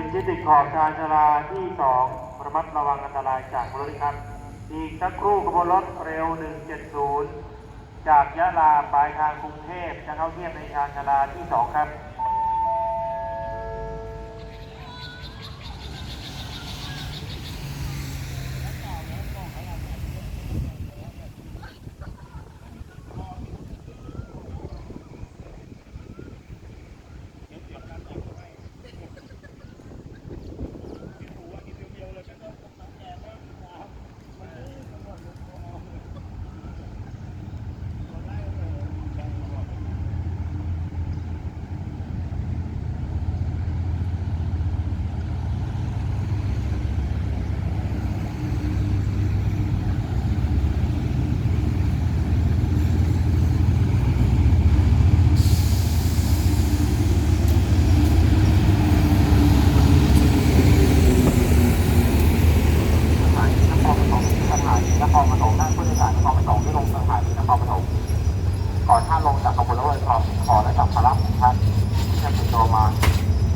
นยึดติดขอบชานชาลาที่สองระมัดระวังอันตรายจากรถครับ อีกสักครู่ขบวนรถเร็ว 170 จากยะลาปลายทางกรุงเทพจะเข้าเทียบในชานชาลาที่สองครับ สถานีนครปฐมสถานีนครปฐมนั่งผู้โดยสารนครปฐมที่ลงสถานีนครปฐมก่อนท่านลงจากขบวนรถไฟความขอและสัมภา ระของท่านที่จะติดตัวมา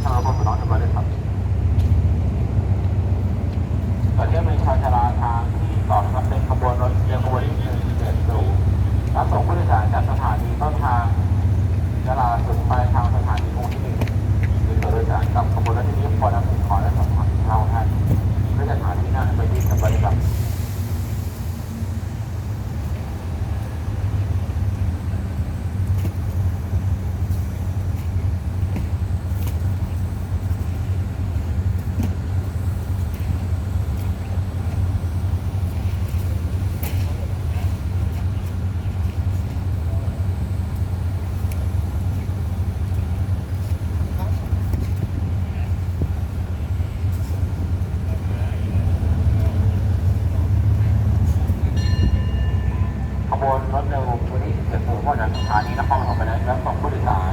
ท่าเรถบนถนนเรียบร้อยเลยครับต่อเที่ยวในชาชาลาทางที่สองนะครับเป็นขบวนรถเรือขบวนที่หนึ่งเจ็ดศูนย์รับส่งผู้โดยสารจากสถานีต้นทางยะลาถึงปลายทางสถานีตรงที่หนึ่งหรือตัวโดยสารกับขบวนรถที่นี้ควรนำสิ่งของและสัมภาระของท่านเพื่อจะหาที่นั่งไปที่สบายครับ ขบ วนรถเร็ววันที่เกิดเหตุว่าจากสถานีนครหลวงไปแล้วแล้วส่งผู้โดยสาร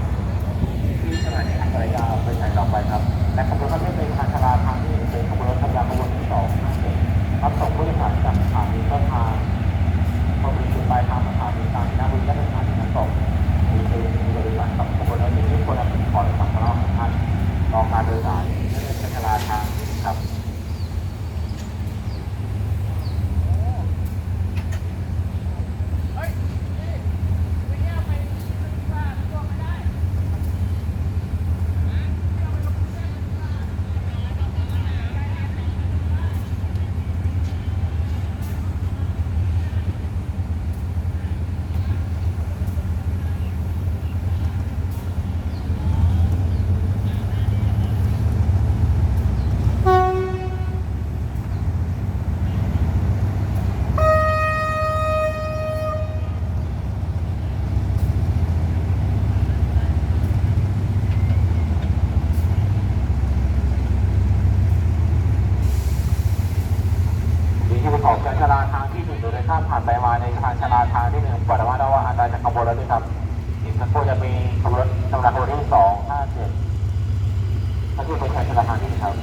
ที่สถานีอัศรยาไปไหนต่อไปครับ และขบวนรถไม่เป็นทางชาลาทางที่เป็นขบวนรถทางยาวขบวนที่สองรับส่งผู้โดยสารจากสถานีต้นทางมาถึงจุดปลายทางสถานีกลางนาบุรีและสถานีน้ำตกมีคือผู้โดยสารกับขบวนรถที่นี้ควรนำสิ่งของและสัมภาระของท่านรองการโดยสารและเป็นชาลาทางครับ มีที่ประกอบกางที่หนึ่งโดยข้ามผ่านไปมาในทางชาลาทางที่หนึ่งปล่อยระมัดระวังอันตรายจากขบวนรถด้วยครับอีกสักครู่จะมีขบวนรถชำระขบวนที่สองห้าเจ็ดถ้าที่เป็นทางชาลาทางที่หนึ่งครับ